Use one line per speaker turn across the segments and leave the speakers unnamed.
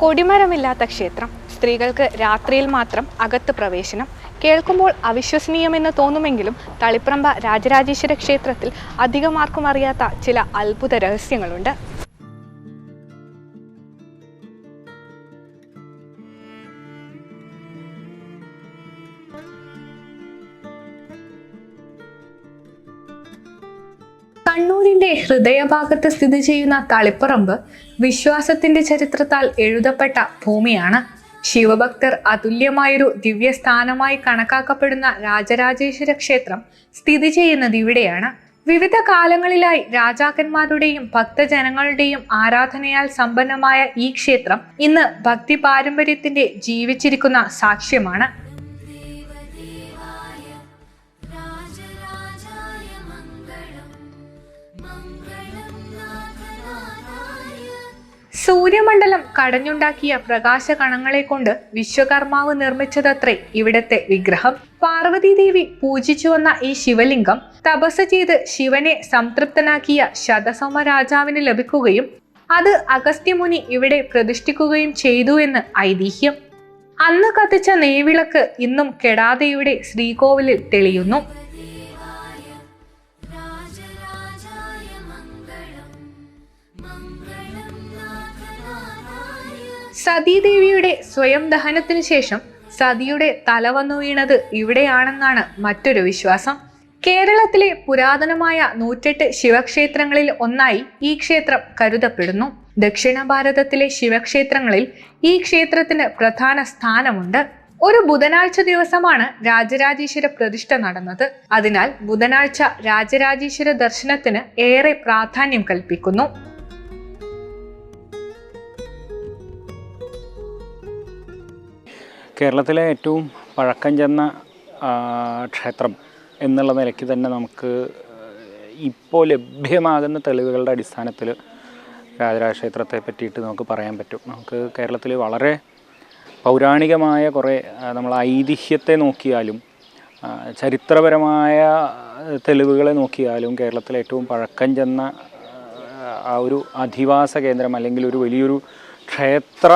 കൊടിമരമില്ലാത്ത ക്ഷേത്രം. സ്ത്രീകൾക്ക് രാത്രിയിൽ മാത്രം അകത്ത് പ്രവേശനം. കേൾക്കുമ്പോൾ അവിശ്വസനീയമെന്ന് തോന്നുമെങ്കിലും തളിപ്രമ്പ രാജരാജേശ്വര ക്ഷേത്രത്തിൽ അധികമാർക്കും അറിയാത്ത ചില അത്ഭുത രഹസ്യങ്ങളുണ്ട്. കണ്ണൂരിന്റെ ഹൃദയഭാഗത്ത് സ്ഥിതി ചെയ്യുന്ന തളിപ്പറമ്പ് വിശ്വാസത്തിന്റെ ചരിത്രത്താൽ എഴുതപ്പെട്ട ഭൂമിയാണ്. ശിവഭക്തർ അതുല്യമായൊരു ദിവ്യസ്ഥാനമായി കണക്കാക്കപ്പെടുന്ന രാജരാജേശ്വര ക്ഷേത്രം സ്ഥിതി ചെയ്യുന്നത് ഇവിടെയാണ്. വിവിധ കാലങ്ങളിലായി രാജാക്കന്മാരുടെയും ഭക്തജനങ്ങളുടെയും ആരാധനയാൽ സമ്പന്നമായ ഈ ക്ഷേത്രം ഇന്ന് ഭക്തി പാരമ്പര്യത്തിന്റെ ജീവിച്ചിരിക്കുന്ന സാക്ഷ്യമാണ്. സൂര്യമണ്ഡലം കടഞ്ഞുണ്ടാക്കിയ പ്രകാശ കണങ്ങളെ കൊണ്ട് വിശ്വകർമാവ് നിർമ്മിച്ചതത്രേ ഇവിടത്തെ വിഗ്രഹം. പാർവതീദേവി പൂജിച്ചു വന്ന ഈ ശിവലിംഗം തപസ് ചെയ്ത് ശിവനെ സംതൃപ്തനാക്കിയ ശതസോമ രാജാവിന് ലഭിക്കുകയും അത് അഗസ്ത്യമുനി ഇവിടെ പ്രതിഷ്ഠിക്കുകയും ചെയ്തു എന്ന് ഐതിഹ്യം. അന്ന് കത്തിച്ച നെയ്വിളക്ക് ഇന്നും കെടാതെ ഇവിടെ ശ്രീകോവിലിൽ തെളിയുന്നു. സതീദേവിയുടെ സ്വയം ദഹനത്തിന് ശേഷം സതിയുടെ തല വന്നു വീണത് ഇവിടെയാണെന്നാണ് മറ്റൊരു വിശ്വാസം. കേരളത്തിലെ പുരാതനമായ നൂറ്റെട്ട് ശിവക്ഷേത്രങ്ങളിൽ ഒന്നായി ഈ ക്ഷേത്രം കരുതപ്പെടുന്നു. ദക്ഷിണ ഭാരതത്തിലെ ശിവക്ഷേത്രങ്ങളിൽ ഈ ക്ഷേത്രത്തിന് പ്രധാന സ്ഥാനമുണ്ട്. ഒരു ബുധനാഴ്ച ദിവസമാണ് രാജരാജേശ്വര പ്രതിഷ്ഠ നടന്നത്. അതിനാൽ ബുധനാഴ്ച രാജരാജേശ്വര ദർശനത്തിന് ഏറെ പ്രാധാന്യം കൽപ്പിക്കുന്നു.
കേരളത്തിലെ ഏറ്റവും പഴക്കം ചെന്ന ക്ഷേത്രം എന്നുള്ള നിലയ്ക്ക് തന്നെ നമുക്ക് ഇപ്പോൾ ലഭ്യമാകുന്ന തെളിവുകളുടെ അടിസ്ഥാനത്തിൽ രാജരാജ ക്ഷേത്രത്തെ പറ്റിയിട്ട് നമുക്ക് പറയാൻ പറ്റും. നമുക്ക് കേരളത്തിൽ വളരെ പൗരാണികമായ കുറേ നമ്മൾ ഐതിഹ്യത്തെ നോക്കിയാലും ചരിത്രപരമായ തെളിവുകളെ നോക്കിയാലും കേരളത്തിലെ ഏറ്റവും പഴക്കം ചെന്ന ആ ഒരു അധിവാസ കേന്ദ്രം അല്ലെങ്കിൽ ഒരു വലിയൊരു ക്ഷേത്ര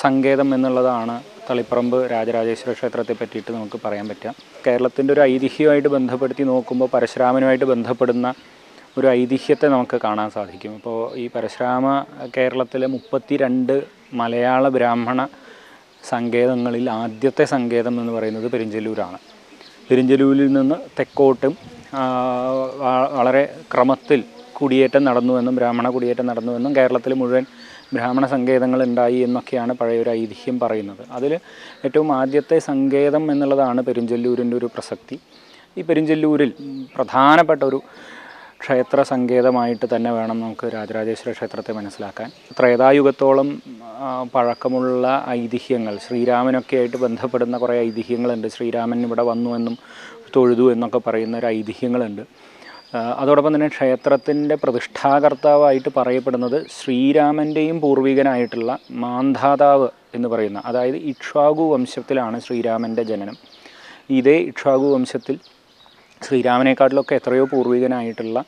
സങ്കേതം എന്നുള്ളതാണ് തളിപ്പറമ്പ് രാജരാജേശ്വര ക്ഷേത്രത്തെ പറ്റിയിട്ട് നമുക്ക് പറയാൻ പറ്റാം. കേരളത്തിന്റെ ഒരു ഐതിഹ്യമായിട്ട് ബന്ധപ്പെടുത്തി നോക്കുമ്പോൾ പരശുരാമനുമായിട്ട് ബന്ധപ്പെടുന്ന ഒരു ഐതിഹ്യത്തെ നമുക്ക് കാണാൻ സാധിക്കും. ഇപ്പോൾ ഈ പരശുരാമ കേരളത്തിലെ മുപ്പത്തി രണ്ട് മലയാള ബ്രാഹ്മണ സങ്കേതങ്ങളിൽ ആദ്യത്തെ സങ്കേതം എന്ന് പറയുന്നത് പെരിഞ്ചല്ലൂരാണ്. പെരിഞ്ചലൂരിൽ നിന്ന് തെക്കോട്ടും വളരെ ക്രമത്തിൽ കുടിയേറ്റം നടന്നുവെന്നും ബ്രാഹ്മണ കുടിയേറ്റം നടന്നുവെന്നും കേരളത്തിൽ മുഴുവൻ ബ്രാഹ്മണ സങ്കേതങ്ങൾ ഉണ്ടായി എന്നൊക്കെയാണ് പഴയൊരു ഐതിഹ്യം പറയുന്നത്. അതിൽ ഏറ്റവും ആദ്യത്തെ സങ്കേതം എന്നുള്ളതാണ് പെരിഞ്ചല്ലൂരിന്റെ ഒരു പ്രസക്തി. ഈ പെരിഞ്ചല്ലൂരിൽ പ്രധാനപ്പെട്ട ഒരു ക്ഷേത്ര സങ്കേതമായിട്ട് തന്നെ വേണം നമുക്ക് രാജരാജേശ്വര ക്ഷേത്രത്തെ മനസ്സിലാക്കാൻ. ത്രേതായുഗത്തോളം പഴക്കമുള്ള ഐതിഹ്യങ്ങൾ ശ്രീരാമനൊക്കെ ആയിട്ട് ബന്ധപ്പെടുന്ന കുറേ ഐതിഹ്യങ്ങളുണ്ട്. ശ്രീരാമൻ ഇവിടെ വന്നു എന്നും തൊഴുതു എന്നൊക്കെ പറയുന്ന ഒരു ഐതിഹ്യങ്ങളുണ്ട്. അതോടൊപ്പം തന്നെ ക്ഷേത്രത്തിന്റെ പ്രതിഷ്ഠാകർത്താവായിട്ട് പറയപ്പെടുന്നത് ശ്രീരാമന്റെയും പൂർവികനായിട്ടുള്ള മാന്ധാതാവ് എന്ന് പറയുന്ന അതായത് ഇക്ഷ്വാകു വംശത്തിലാണ് ശ്രീരാമന്റെ ജനനം. ഇതേ ഇക്ഷ്വാകു വംശത്തിൽ ശ്രീരാമനെക്കാട്ടിലൊക്കെ എത്രയോ പൂർവികനായിട്ടുള്ള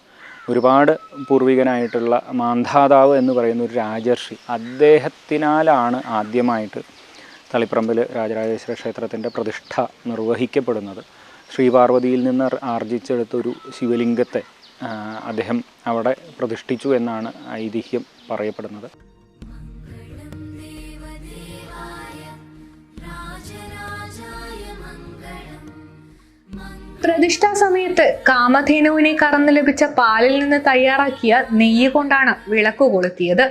ഒരുപാട് പൂർവികനായിട്ടുള്ള മാന്ധാതാവ് എന്ന് പറയുന്ന ഒരു രാജർഷി അദ്ദേഹത്തിനാലാണ് ആദ്യമായിട്ട് തളിപ്പറമ്പിൽ രാജരാജേശ്വര ക്ഷേത്രത്തിന്റെ പ്രതിഷ്ഠ നിർവഹിക്കപ്പെടുന്നത്. ശ്രീപാർവതിയിൽ നിന്ന് ആർജിച്ചെടുത്തൊരു ശിവലിംഗത്തെ അദ്ദേഹം അവിടെ പ്രതിഷ്ഠിച്ചു എന്നാണ് ഐതിഹ്യം പറയപ്പെടുന്നത്.
പ്രതിഷ്ഠാ സമയത്ത് കാമധേനുവിനെ കറന്ന് ലഭിച്ച പാലിൽ നിന്ന് തയ്യാറാക്കിയ നെയ്യ് കൊണ്ടാണ് വിളക്ക് കൊളുത്തിയത്.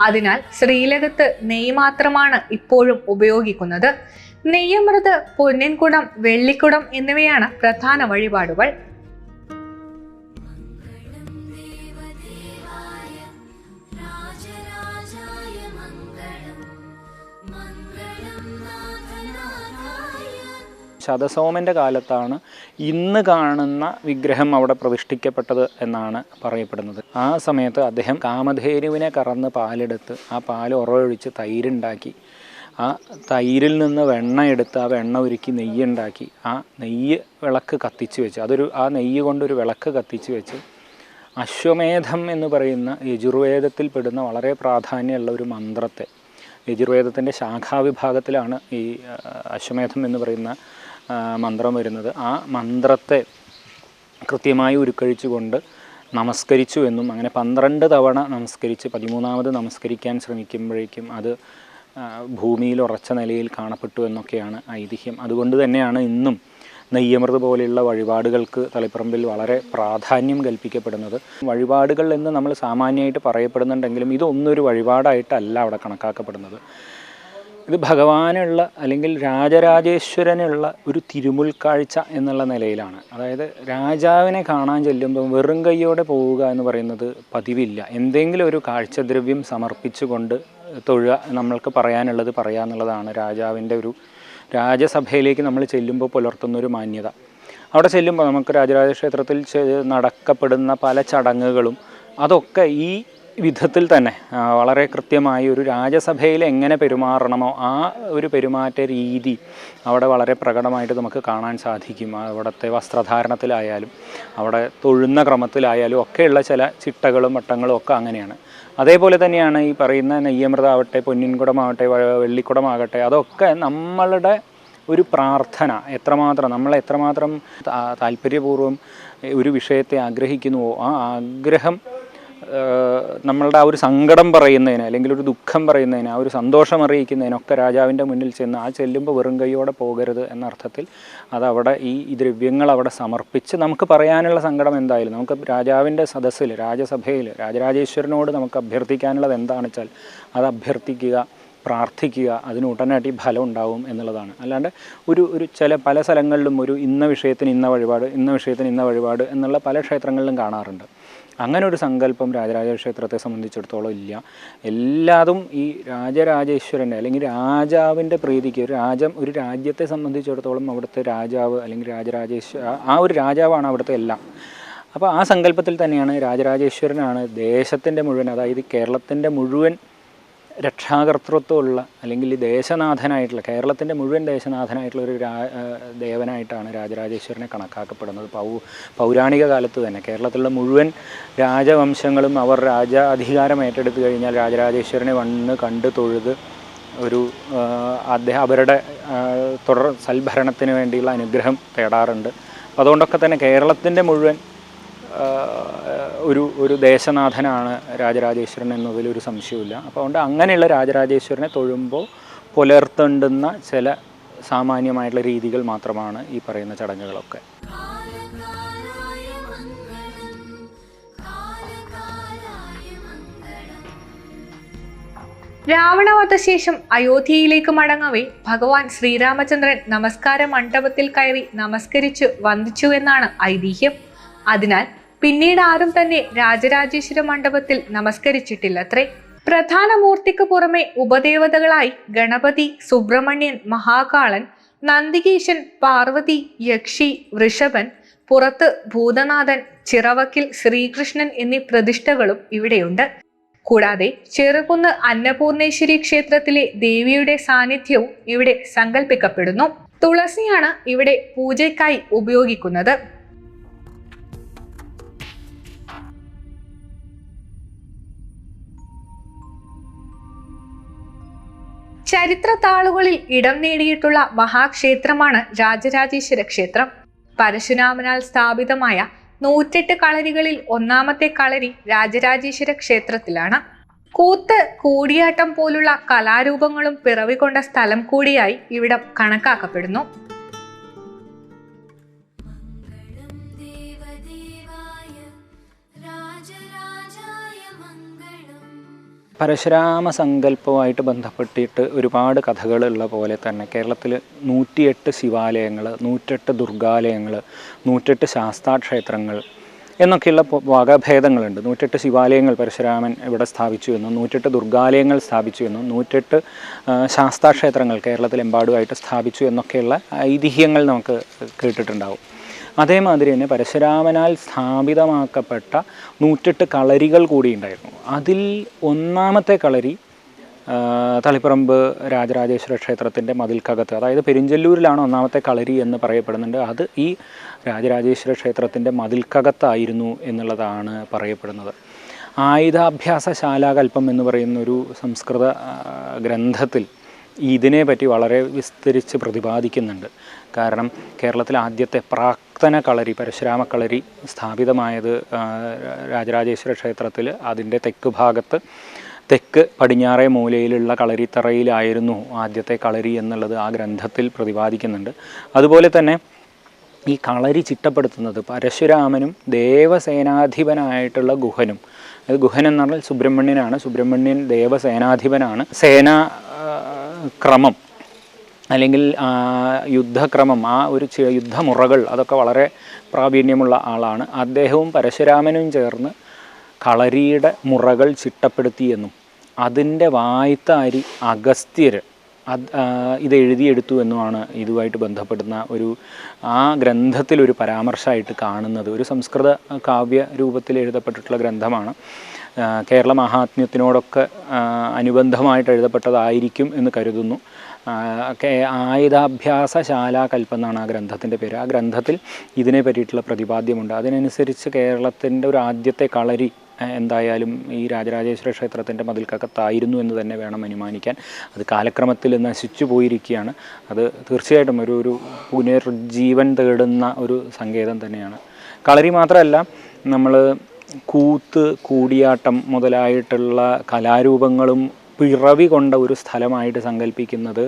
അതിനാൽ ശ്രീലകത്ത് നെയ്യ് മാത്രമാണ് ഇപ്പോഴും ഉപയോഗിക്കുന്നത്. നെയ്യമൃത് പൊന്നിൻകുടം വെള്ളിക്കുടം എന്നിവയാണ് പ്രധാന വഴിപാടുകൾ.
ശതസോമന്റെ കാലത്താണ് ഇന്ന് കാണുന്ന വിഗ്രഹം അവിടെ പ്രതിഷ്ഠിക്കപ്പെട്ടത് എന്നാണ് പറയപ്പെടുന്നത്. ആ സമയത്ത് അദ്ദേഹം കാമധേനുവിനെ കറന്ന് പാലെടുത്ത് ആ പാൽ ഉറവൊഴിച്ച് തൈരുണ്ടാക്കി ആ തൈരിൽ നിന്ന് വെണ്ണ എടുത്ത് ആ വെണ്ണ ഉരുക്കി നെയ്യുണ്ടാക്കി ആ നെയ്യ് വിളക്ക് കത്തിച്ച് വെച്ച് അതൊരു ആ നെയ്യ് കൊണ്ടൊരു വിളക്ക് കത്തിച്ച് വെച്ച് അശ്വമേധം എന്ന് പറയുന്ന യജുർവേദത്തിൽ പെടുന്ന വളരെ പ്രാധാന്യമുള്ള ഒരു മന്ത്രത്തെ യജുർവേദത്തിന്റെ ശാഖാവിഭാഗത്തിലാണ് ഈ അശ്വമേധം എന്ന് പറയുന്ന മന്ത്രം വരുന്നത്. ആ മന്ത്രത്തെ കൃത്യമായി ഉരുക്കഴിച്ചുകൊണ്ട് നമസ്കരിച്ചു എന്നും അങ്ങനെ പന്ത്രണ്ട് തവണ നമസ്കരിച്ച് പതിമൂന്നാമത് നമസ്കരിക്കാൻ ശ്രമിക്കുമ്പോഴേക്കും അത് ഭൂമിയിൽ ഉറച്ച നിലയിൽ കാണപ്പെട്ടു എന്നൊക്കെയാണ് ഐതിഹ്യം. അതുകൊണ്ട് തന്നെയാണ് ഇന്നും നെയ്യമൃത് പോലെയുള്ള വഴിപാടുകൾക്ക് തളിപ്പറമ്പിൽ വളരെ പ്രാധാന്യം കൽപ്പിക്കപ്പെടുന്നത്. വഴിപാടുകൾ എന്ന് നമ്മൾ സാമാന്യമായിട്ട് പറയപ്പെടുന്നുണ്ടെങ്കിലും ഇതൊന്നൊരു വഴിപാടായിട്ടല്ല അവിടെ കണക്കാക്കപ്പെടുന്നത്. ഇത് ഭഗവാനുള്ള അല്ലെങ്കിൽ രാജരാജേശ്വരനുള്ള ഒരു തിരുമുൽക്കാഴ്ച എന്നുള്ള നിലയിലാണ്. അതായത് രാജാവിനെ കാണാൻ ചെല്ലുമ്പോൾ വെറും കൈയോടെ പോവുക എന്ന് പറയുന്നത് പതിവില്ല. എന്തെങ്കിലും ഒരു കാഴ്ചദ്രവ്യം സമർപ്പിച്ചുകൊണ്ട് തൊഴുക നമ്മൾക്ക് പറയാനുള്ളത് പറയുക എന്നുള്ളതാണ് രാജാവിന്റെ ഒരു രാജസഭയിലേക്ക് നമ്മൾ ചെല്ലുമ്പോൾ പുലർത്തുന്ന ഒരു മാന്യത. അവിടെ ചെല്ലുമ്പോൾ നമുക്ക് രാജരാജ ക്ഷേത്രത്തിൽ നടക്കപ്പെടുന്ന പല ചടങ്ങുകളും അതൊക്കെ ഈ വിധത്തിൽ തന്നെ വളരെ കൃത്യമായി ഒരു രാജസഭയിൽ എങ്ങനെ പെരുമാറണമോ ആ ഒരു പെരുമാറ്റ രീതി അവിടെ വളരെ പ്രകടമായിട്ട് നമുക്ക് കാണാൻ സാധിക്കും. അവിടുത്തെ വസ്ത്രധാരണത്തിലായാലും അവിടെ തൊഴുന്ന ക്രമത്തിലായാലും ഒക്കെയുള്ള ചില ചിട്ടകളും വട്ടങ്ങളും ഒക്കെ അങ്ങനെയാണ്. അതേപോലെ തന്നെയാണ് ഈ പറയുന്ന നെയ്യമൃതാവട്ടെ പൊന്നിൻകുടമാവട്ടെ വെള്ളിക്കുടമാകട്ടെ അതൊക്കെ നമ്മളുടെ ഒരു പ്രാർത്ഥന. എത്രമാത്രം നമ്മൾ എത്രമാത്രം താല്പര്യപൂർവം ഒരു വിഷയത്തെ ആഗ്രഹിക്കുന്നുവോ ആ ആഗ്രഹം നമ്മളുടെ ആ ഒരു സങ്കടം പറയുന്നതിന് അല്ലെങ്കിൽ ഒരു ദുഃഖം പറയുന്നതിന് ആ ഒരു സന്തോഷം അറിയിക്കുന്നതിനൊക്കെ രാജാവിന്റെ മുന്നിൽ ചെന്ന് ആ ചെല്ലുമ്പോൾ വെറും കൈയോടെ പോകരുത് എന്ന അർത്ഥത്തിൽ അതവിടെ ഈ ദ്രവ്യങ്ങൾ അവിടെ സമർപ്പിച്ച് നമുക്ക് പറയാനുള്ള സങ്കടം എന്തായാലും നമുക്ക് രാജാവിന്റെ സദസ്സിൽ രാജസഭയിൽ രാജരാജേശ്വരനോട് നമുക്ക് അഭ്യർത്ഥിക്കാനുള്ളത് എന്താണെന്ന് വെച്ചാൽ അത് അഭ്യർത്ഥിക്കുക പ്രാർത്ഥിക്കുക അതിന് ഉടനടി ഫലം ഉണ്ടാവും എന്നുള്ളതാണ്. അല്ലാണ്ട് ഒരു ഒരു ചില പല സ്ഥലങ്ങളിലും ഒരു ഇന്ന വിഷയത്തിന് ഇന്ന വഴിപാട് ഇന്ന വിഷയത്തിന് ഇന്ന വഴിപാട് എന്നുള്ള പല ക്ഷേത്രങ്ങളിലും കാണാറുണ്ട്. അങ്ങനെ ഒരു സങ്കല്പം രാജരാജ ക്ഷേത്രത്തെ സംബന്ധിച്ചിടത്തോളം ഇല്ല. എല്ലാതും ഈ രാജരാജേശ്വരന്റെ അല്ലെങ്കിൽ രാജാവിന്റെ പ്രീതിക്ക് ഒരു രാജം ഒരു രാജ്യത്തെ സംബന്ധിച്ചിടത്തോളം അവിടുത്തെ രാജാവ് അല്ലെങ്കിൽ രാജരാജേശ്വര ആ- ഒരു രാജാവാണ് അവിടുത്തെ എല്ലാം. അപ്പോൾ ആ സങ്കല്പത്തിൽ തന്നെയാണ് രാജരാജേശ്വരനാണ് ദേശത്തിന്റെ മുഴുവൻ അതായത് കേരളത്തിന്റെ മുഴുവൻ രക്ഷാകർത്തൃത്വമുള്ള അല്ലെങ്കിൽ ദേശനാഥനായിട്ടുള്ള കേരളത്തിന്റെ മുഴുവൻ ദേശനാഥനായിട്ടുള്ള ഒരു ദേവനായിട്ടാണ് രാജരാജേശ്വരനെ കണക്കാക്കപ്പെടുന്നത്. പൗ പൗരാണിക കാലത്ത് തന്നെ. കേരളത്തിലുള്ള മുഴുവൻ രാജവംശങ്ങളും അവർ രാജ അധികാരം ഏറ്റെടുത്തു കഴിഞ്ഞാൽ രാജരാജേശ്വരനെ വന്ന് കണ്ട് തൊഴുത് ഒരു അദ്ദേഹം അവരുടെ തുടർ സൽഭരണത്തിന് വേണ്ടിയുള്ള അനുഗ്രഹം തേടാറുണ്ട്. അപ്പോൾ അതുകൊണ്ടൊക്കെ തന്നെ കേരളത്തിന്റെ മുഴുവൻ ഒരു ഒരു ദേശനാഥനാണ് രാജരാജേശ്വരൻ എന്നതിൽ ഒരു സംശയമില്ല അപ്പോൾ അതുകൊണ്ട് അങ്ങനെയുള്ള രാജരാജേശ്വരനെ തൊഴുമ്പോൾ പുലർത്തേണ്ടുന്ന ചില സാമാന്യമായിട്ടുള്ള രീതികൾ മാത്രമാണ് ഈ പറയുന്ന ചടങ്ങുകളൊക്കെ.
രാവണവധശേഷം അയോധ്യയിലേക്ക് മടങ്ങവേ ഭഗവാൻ ശ്രീരാമചന്ദ്രൻ നമസ്കാര മണ്ഡപത്തിൽ കയറി നമസ്കരിച്ച് വന്ദിച്ചു എന്നാണ് ഐതിഹ്യം. അതിനാൽ പിന്നീട് ആരും തന്നെ രാജരാജേശ്വര മണ്ഡപത്തിൽ നമസ്കരിച്ചിട്ടില്ലത്രേ. പ്രധാന മൂർത്തിക്ക് പുറമെ ഉപദേവതകളായി ഗണപതി സുബ്രഹ്മണ്യൻ മഹാകാളൻ നന്ദികേശൻ പാർവതി യക്ഷി വൃഷഭൻ പുറത്ത് ഭൂതനാഥൻ ചിറവക്കിൽ ശ്രീകൃഷ്ണൻ എന്നീ പ്രതിഷ്ഠകളും ഇവിടെയുണ്ട്. കൂടാതെ ചെറുകുന്ന് അന്നപൂർണേശ്വരി ക്ഷേത്രത്തിലെ ദേവിയുടെ സാന്നിധ്യവും ഇവിടെ സങ്കല്പിക്കപ്പെടുന്നു തുളസിയാണ് ഇവിടെ പൂജയ്ക്കായി ഉപയോഗിക്കുന്നത്. ചരിത്ര താളുകളിൽ ഇടം നേടിയിട്ടുള്ള മഹാക്ഷേത്രമാണ് രാജരാജേശ്വര ക്ഷേത്രം. പരശുരാമനാൽ സ്ഥാപിതമായ നൂറ്റെട്ട് കളരികളിൽ ഒന്നാമത്തെ കളരി രാജരാജേശ്വര ക്ഷേത്രത്തിലാണ്. കൂത്ത് കൂടിയാട്ടം പോലുള്ള കലാരൂപങ്ങളും പിറവികൊണ്ട സ്ഥലം കൂടിയായി ഇവിടം കണക്കാക്കപ്പെടുന്നു.
പരശുരാമ സങ്കല്പവുമായിട്ട് ബന്ധപ്പെട്ടിട്ട് ഒരുപാട് കഥകളുള്ള പോലെ തന്നെ കേരളത്തിൽ നൂറ്റിയെട്ട് ശിവാലയങ്ങൾ നൂറ്റെട്ട് ദുർഗാലയങ്ങൾ നൂറ്റെട്ട് ശാസ്താക്ഷേത്രങ്ങൾ എന്നൊക്കെയുള്ള വകഭേദങ്ങളുണ്ട് നൂറ്റെട്ട് ശിവാലയങ്ങൾ പരശുരാമൻ ഇവിടെ സ്ഥാപിച്ചു എന്നും നൂറ്റെട്ട് ദുർഗാലയങ്ങൾ സ്ഥാപിച്ചു എന്നും നൂറ്റെട്ട് ശാസ്താക്ഷേത്രങ്ങൾ കേരളത്തിലെമ്പാടുമായിട്ട് സ്ഥാപിച്ചു എന്നൊക്കെയുള്ള ഐതിഹ്യങ്ങൾ നമുക്ക് കേട്ടിട്ടുണ്ടാവും. അതേമാതിരി തന്നെ പരശുരാമനാൽ സ്ഥാപിതമാക്കപ്പെട്ട നൂറ്റെട്ട് കളരികൾ കൂടി ഉണ്ടായിരുന്നു. അതിൽ ഒന്നാമത്തെ കളരി തളിപ്പറമ്പ് രാജരാജേശ്വര ക്ഷേത്രത്തിന്റെ മതിൽക്കകത്ത് അതായത് പെരിഞ്ചല്ലൂരിലാണ് ഒന്നാമത്തെ കളരി എന്ന് പറയപ്പെടുന്നുണ്ട്. അത് ഈ രാജരാജേശ്വര ക്ഷേത്രത്തിന്റെ മതിൽക്കകത്തായിരുന്നു എന്നുള്ളതാണ് പറയപ്പെടുന്നത്. ആയുധാഭ്യാസ ശാലാകൽപ്പം എന്ന് പറയുന്നൊരു സംസ്കൃത ഗ്രന്ഥത്തിൽ ഇതിനെപ്പറ്റി വളരെ വിസ്തരിച്ച് പ്രതിപാദിക്കുന്നുണ്ട്. കാരണം കേരളത്തിൽ ആദ്യത്തെ പ്രാക്തന കളരി പരശുരാമ കളരി സ്ഥാപിതമായത് രാജരാജേശ്വര ക്ഷേത്രത്തിൽ. അതിന്റെ തെക്ക് ഭാഗത്ത് തെക്ക് പടിഞ്ഞാറേ മൂലയിലുള്ള കളരിത്തറയിലായിരുന്നു ആദ്യത്തെ കളരി എന്നുള്ളത് ആ ഗ്രന്ഥത്തിൽ പ്രതിപാദിക്കുന്നുണ്ട്. അതുപോലെ തന്നെ ഈ കളരി ചിട്ടപ്പെടുത്തുന്നത് പരശുരാമനും ദേവസേനാധിപനായിട്ടുള്ള ഗുഹനും. അത് ഗുഹൻ എന്ന് പറഞ്ഞാൽ സുബ്രഹ്മണ്യനാണ്. സുബ്രഹ്മണ്യൻ ദേവസേനാധിപനാണ്. സേനാ ക്രമം. അല്ലെങ്കിൽ യുദ്ധക്രമം ആ ഒരു യുദ്ധമുറകൾ അതൊക്കെ വളരെ പ്രാവീണ്യമുള്ള ആളാണ്. അദ്ദേഹവും പരശുരാമനും ചേർന്ന് കളരിയുടെ മുറകൾ ചിട്ടപ്പെടുത്തിയെന്നും അതിന്റെ വായ്ത്താരി അഗസ്ത്യർ അത് ഇത് എഴുതിയെടുത്തു എന്നുമാണ് ഇതുമായിട്ട് ബന്ധപ്പെടുന്ന ഒരു ആ ഗ്രന്ഥത്തിലൊരു പരാമർശമായിട്ട് കാണുന്നത്. ഒരു സംസ്കൃത കാവ്യ രൂപത്തിൽ എഴുതപ്പെട്ടിട്ടുള്ള ഗ്രന്ഥമാണ്. കേരള മഹാത്മ്യത്തിനോടൊക്കെ അനുബന്ധമായിട്ട് എഴുതപ്പെട്ടതായിരിക്കും എന്ന് കരുതുന്നു. ആ, കേ- ആയുധാഭ്യാസശാല കൽപ്പം എന്നാണ് ആ ഗ്രന്ഥത്തിന്റെ പേര്. ആ ഗ്രന്ഥത്തിൽ ഇതിനെ പറ്റിയിട്ടുള്ള പ്രതിപാദ്യമുണ്ട്. അതിനനുസരിച്ച് കേരളത്തിന്റെ ഒരു ആദ്യത്തെ കളരി എന്തായാലും ഈ രാജരാജേശ്വര ക്ഷേത്രത്തിന്റെ മതിൽക്കകത്തായിരുന്നു എന്ന് തന്നെ വേണം അനുമാനിക്കാൻ. അത് കാലക്രമത്തിൽ നശിച്ചു പോയിരിക്കുകയാണ്. അത് തീർച്ചയായിട്ടും ഒരു ഒരു പുനർജീവൻ തേടുന്ന ഒരു സങ്കേതം തന്നെയാണ്. കളരി മാത്രമല്ല നമ്മൾ കൂത്ത് കൂടിയാട്ടം മുതലായിട്ടുള്ള കലാരൂപങ്ങളും പിറവി കൊണ്ട ഒരു സ്ഥലമായിട്ട് സങ്കല്പിക്കുന്നത്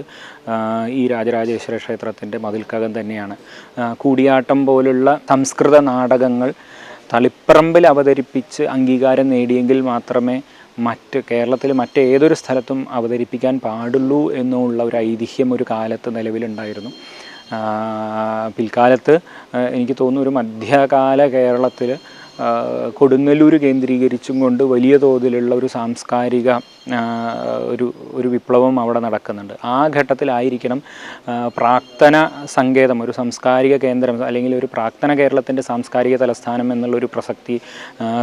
ഈ രാജരാജേശ്വര ക്ഷേത്രത്തിന്റെ മതിൽക്കകം തന്നെയാണ്. കൂടിയാട്ടം പോലുള്ള സംസ്കൃത നാടകങ്ങൾ തളിപ്പറമ്പിൽ അവതരിപ്പിച്ച് അംഗീകാരം നേടിയെങ്കിൽ മാത്രമേ മറ്റ് കേരളത്തിൽ മറ്റേതൊരു സ്ഥലത്തും അവതരിപ്പിക്കാൻ പാടുള്ളൂ എന്നുള്ള ഒരു ഐതിഹ്യം ഒരു കാലത്ത് നിലവിലുണ്ടായിരുന്നു. പിൽക്കാലത്ത് എനിക്ക് തോന്നുന്നു ഒരു മധ്യകാല കേരളത്തിൽ കൊടുങ്ങല്ലൂർ കേന്ദ്രീകരിച്ചും കൊണ്ട് വലിയ തോതിലുള്ള ഒരു സാംസ്കാരിക ഒരു ഒരു വിപ്ലവം അവിടെ നടക്കുന്നുണ്ട്. ആ ഘട്ടത്തിലായിരിക്കണം പ്രാക്തന സങ്കേതം ഒരു സാംസ്കാരിക കേന്ദ്രം അല്ലെങ്കിൽ ഒരു പ്രാക്തന കേരളത്തിന്റെ സാംസ്കാരിക തലസ്ഥാനം എന്നുള്ളൊരു പ്രസക്തി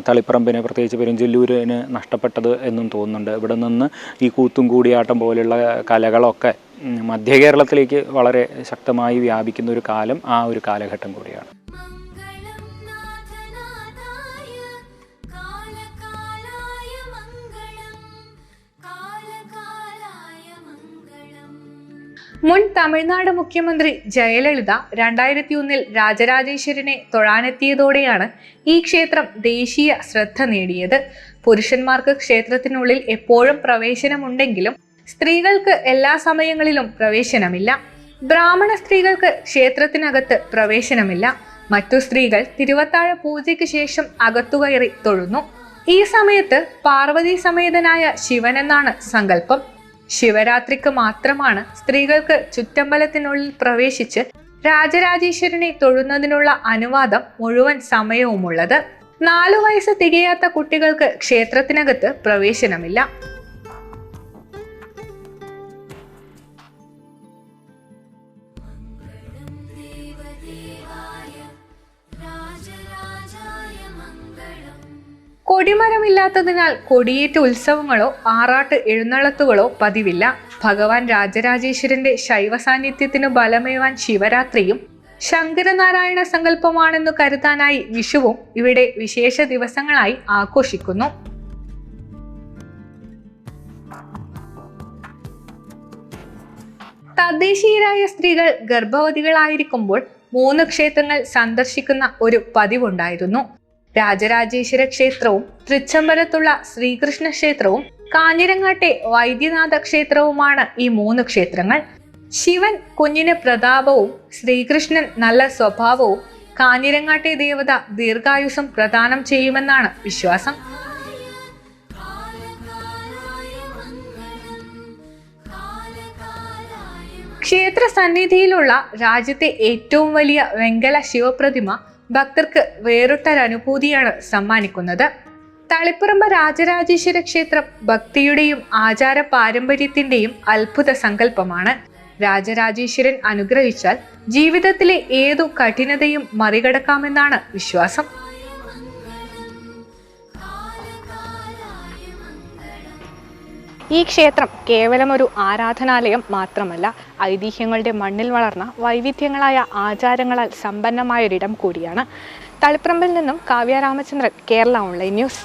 തളിപ്പറമ്പിന് പ്രത്യേകിച്ച് പെരുഞ്ചൊല്ലൂരിന് നഷ്ടപ്പെട്ടത് എന്നും തോന്നുന്നുണ്ട്. ഇവിടെ നിന്ന് ഈ കൂത്തും കൂടിയാട്ടം പോലെയുള്ള കലകളൊക്കെ മധ്യ കേരളത്തിലേക്ക് വളരെ ശക്തമായി വ്യാപിക്കുന്ന ഒരു കാലം ആ ഒരു കാലഘട്ടം കൂടിയാണ്.
മുൻ തമിഴ്നാട് മുഖ്യമന്ത്രി ജയലളിത രണ്ടായിരത്തി ഒന്നിൽ രാജരാജേശ്വരനെ തൊഴാനെത്തിയതോടെയാണ് ഈ ക്ഷേത്രം ദേശീയ ശ്രദ്ധ നേടിയത്. പുരുഷന്മാർക്ക് ക്ഷേത്രത്തിനുള്ളിൽ എപ്പോഴും പ്രവേശനമുണ്ടെങ്കിലും സ്ത്രീകൾക്ക് എല്ലാ സമയങ്ങളിലും പ്രവേശനമില്ല. ബ്രാഹ്മണ സ്ത്രീകൾക്ക് ക്ഷേത്രത്തിനകത്ത് പ്രവേശനമില്ല. മറ്റു സ്ത്രീകൾ തിരുവത്താഴ പൂജയ്ക്ക് ശേഷം അകത്തുകയറി തൊഴുന്നു. ഈ സമയത്ത് പാർവതി സമേതനായ ശിവനെന്നാണ് സങ്കല്പം. ശിവരാത്രിക്ക് മാത്രമാണ് സ്ത്രീകൾക്ക് ചുറ്റമ്പലത്തിനുള്ളിൽ പ്രവേശിച്ച് രാജരാജേശ്വരനെ തൊഴുന്നതിനുള്ള അനുവാദം മുഴുവൻ സമയവുമുള്ളത്. നാലു വയസ്സ് തികയാത്ത കുട്ടികൾക്ക് ക്ഷേത്രത്തിനകത്ത് പ്രവേശനമില്ല. കൊടിമരമില്ലാത്തതിനാൽ കൊടിയേറ്റ ഉത്സവങ്ങളോ ആറാട്ട് എഴുന്നള്ളത്തുകളോ പതിവില്ല. ഭഗവാൻ രാജരാജേശ്വരന്റെ ശൈവ സാന്നിധ്യത്തിനു ബലമേവാൻ ശിവരാത്രിയും ശങ്കരനാരായണ സങ്കല്പമാണെന്നു കരുതാനായി വിഷുവും ഇവിടെ വിശേഷ ദിവസങ്ങളായി ആഘോഷിക്കുന്നു. തദ്ദേശീയരായ സ്ത്രീകൾ ഗർഭവതികളായിരിക്കുമ്പോൾ മൂന്ന് ക്ഷേത്രങ്ങൾ സന്ദർശിക്കുന്ന ഒരു പതിവുണ്ടായിരുന്നു. രാജരാജേശ്വര ക്ഷേത്രവും തൃച്ചംബരത്തുള്ള ശ്രീകൃഷ്ണ ക്ഷേത്രവും കാഞ്ഞിരങ്ങാട്ടെ വൈദ്യനാഥ ക്ഷേത്രവുമാണ് ഈ മൂന്ന് ക്ഷേത്രങ്ങൾ. ശിവൻ കുഞ്ഞിന് പ്രതാപവും ശ്രീകൃഷ്ണൻ നല്ല സ്വഭാവവും കാഞ്ഞിരങ്ങാട്ടെ ദേവത ദീർഘായുസം പ്രദാനം ചെയ്യുമെന്നാണ് വിശ്വാസം. ക്ഷേത്ര സന്നിധിയിലുള്ള രാജ്യത്തെ ഏറ്റവും വലിയ വെങ്കല ശിവപ്രതിമ ഭക്തർക്ക് വേറിട്ടൊരനുഭൂതിയാണ് സമ്മാനിക്കുന്നത്. തളിപ്പറമ്പ് രാജരാജേശ്വര ക്ഷേത്രം ഭക്തിയുടെയും ആചാര പാരമ്പര്യത്തിന്റെയും അത്ഭുത സങ്കല്പമാണ്. രാജരാജേശ്വരൻ അനുഗ്രഹിച്ചാൽ ജീവിതത്തിലെ ഏതു കഠിനതയും മറികടക്കാമെന്നാണ് വിശ്വാസം. ഈ ക്ഷേത്രം കേവലം ഒരു ആരാധനാലയം മാത്രമല്ല ഐതിഹ്യങ്ങളുടെ മണ്ണിൽ വളർന്ന വൈവിധ്യങ്ങളായ ആചാരങ്ങളാൽ സമ്പന്നമായൊരിടം കൂടിയാണ്. തളിപ്പറമ്പിൽ നിന്നും കാവ്യ രാമചന്ദ്രൻ കേരള ഓൺലൈൻ ന്യൂസ്.